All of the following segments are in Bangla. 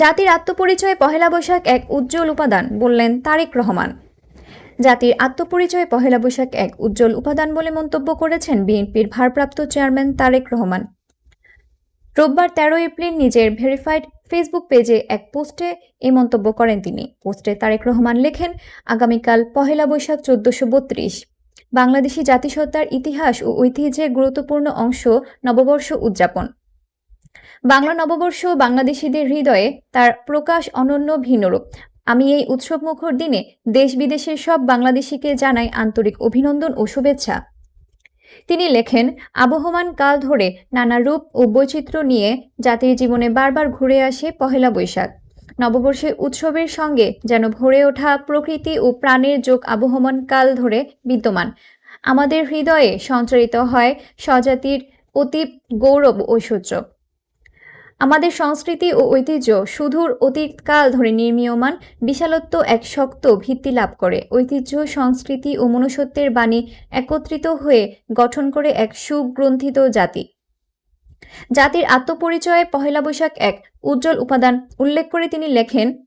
জাতির আত্মপরিচয়ে পহেলা বৈশাখ এক উজ্জ্বল উপাদান বললেন তারেক রহমান। জাতির আত্মপরিচয়ে পহেলা বৈশাখ এক উজ্জ্বল উপাদান বলে মন্তব্য করেছেন বিএনপির ভারপ্রাপ্ত চেয়ারম্যান তারেক রহমান। রোববার তেরো এপ্রিল নিজের ভেরিফাইড ফেসবুক পেজে এক পোস্টে এই মন্তব্য করেন তিনি। পোস্টে তারেক রহমান লেখেন, আগামীকাল পহেলা বৈশাখ চোদ্দশো বত্রিশ। বাংলাদেশি জাতিসত্তার ইতিহাস ও ঐতিহ্যের গুরুত্বপূর্ণ অংশ নববর্ষ উদযাপন। বাংলা নববর্ষ বাংলাদেশিদের হৃদয়ে তার প্রকাশ অনন্য ভিন্নরূপ। আমি এই উৎসবমুখর দিনে দেশ বিদেশের সব বাংলাদেশিকে জানাই আন্তরিক অভিনন্দন ও শুভেচ্ছা। তিনি লেখেন, আবহমান কাল ধরে নানা রূপ ও বৈচিত্র্য নিয়ে জাতির জীবনে বারবার ঘুরে আসে পহেলা বৈশাখ। নববর্ষের উৎসবের সঙ্গে যেন ভরে ওঠা প্রকৃতি ও প্রাণের যোগ আবহমান কাল ধরে বিদ্যমান। আমাদের হৃদয়ে সঞ্চারিত হয় স্বজাতির অতীব গৌরব ঐশ্বর্য। আমাদের সংস্কৃতি ও ঐতিহ্য সুদূর অতীতকাল ধরে নির্মীয়মান, বিশালত্ব এক শক্ত ভিত্তি লাভ করে। ঐতিহ্য, সংস্কৃতি ও মনুষ্যত্বের বাণী একত্রিত হয়ে গঠন করে এক সুগ্রন্থিত জাতি। জাতির আত্মপরিচয়ে পহেলা বৈশাখ এক উজ্জ্বল উপাদান। উল্লেখ করে তিনি লেখেন,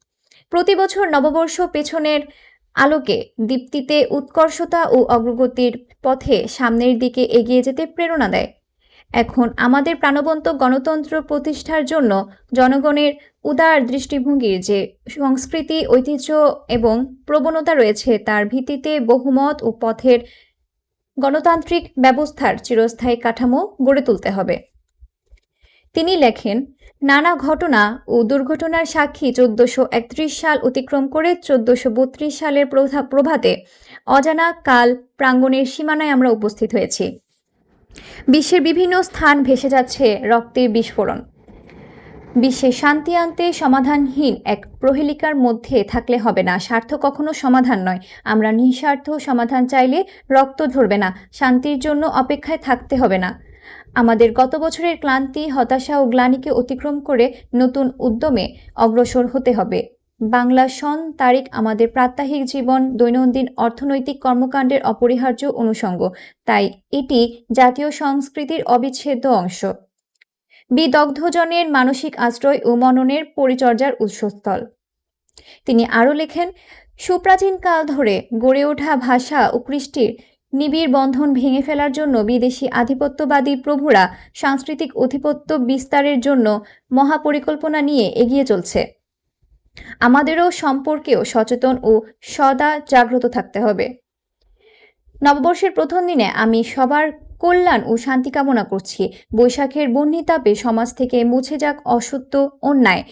প্রতি বছর নববর্ষ পেছনের আলোকে দীপ্তিতে উৎকর্ষতা ও অগ্রগতির পথে সামনের দিকে এগিয়ে যেতে প্রেরণা দেয়। এখন আমাদের প্রাণবন্ত গণতন্ত্র প্রতিষ্ঠার জন্য জনগণের উদার দৃষ্টিভঙ্গির যে সংস্কৃতি, ঐতিহ্য এবং প্রবণতা রয়েছে, তার ভিত্তিতে বহুমত ও পথের গণতান্ত্রিক ব্যবস্থার চিরস্থায়ী কাঠামো গড়ে তুলতে হবে। তিনি লেখেন, নানা ঘটনা ও দুর্ঘটনার সাক্ষী চোদ্দশো একত্রিশ সাল অতিক্রম করে চোদ্দশো বত্রিশ সালের প্রভা- প্রভাতে অজানা কাল প্রাঙ্গণের সীমানায় আমরা উপস্থিত হয়েছি। বিশ্বের বিভিন্ন স্থান ভেসে যাচ্ছে রক্তের বিস্ফোরণ। বিশ্বে শান্তি আনতে সমাধানহীন এক প্রহেলিকার মধ্যে থাকলে হবে না। স্বার্থ কখনো সমাধান নয়। আমরা নিঃস্বার্থ সমাধান চাইলে রক্ত ঝরবে না। শান্তির জন্য অপেক্ষায় থাকতে হবে না। আমাদের গত বছরের ক্লান্তি, হতাশা ও গ্লানিকে অতিক্রম করে নতুন উদ্যমে অগ্রসর হতে হবে। বাংলা সন তারিখ আমাদের প্রাত্যহিক জীবন, দৈনন্দিন অর্থনৈতিক কর্মকাণ্ডের অপরিহার্য অনুষঙ্গ। তাই এটি জাতীয় সংস্কৃতির অবিচ্ছেদ্য অংশ। বিদগ্ধজনের মানসিক আশ্রয় ও মননের পরিচর্যার উৎসস্থল। তিনি আরও লেখেন, সুপ্রাচীন কাল ধরে গড়ে ওঠা ভাষা ও কৃষ্টির নিবিড় বন্ধন ভেঙে ফেলার জন্য বিদেশি আধিপত্যবাদী প্রভুরা সাংস্কৃতিক আধিপত্য বিস্তারের জন্য মহাপরিকল্পনা নিয়ে এগিয়ে চলছে। আমাদেরও সম্পর্কেও সচেতন ও সদা জাগ্রত থাকতে হবে। নববর্ষের প্রথম দিনে আমি সবার কল্যাণ ও শান্তি কামনা করছি। বৈশাখের বন্যিতাপে সমাজ থেকে মুছে যাক অসত্য, অন্যায়,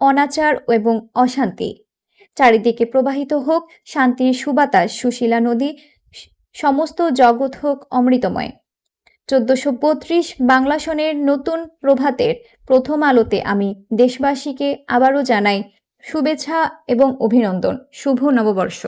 অনাচার এবং অশান্তি। চারিদিকে প্রবাহিত হোক শান্তির সুবাতাস, সুশীলা নদী সমস্ত জগৎ হোক অমৃতময়। চোদ্দশো বত্রিশ বাংলা সনের নতুন প্রভাতের প্রথম আলোতে আমি দেশবাসীকে আবারও জানাই শুভেচ্ছা এবং অভিনন্দন। শুভ নববর্ষ।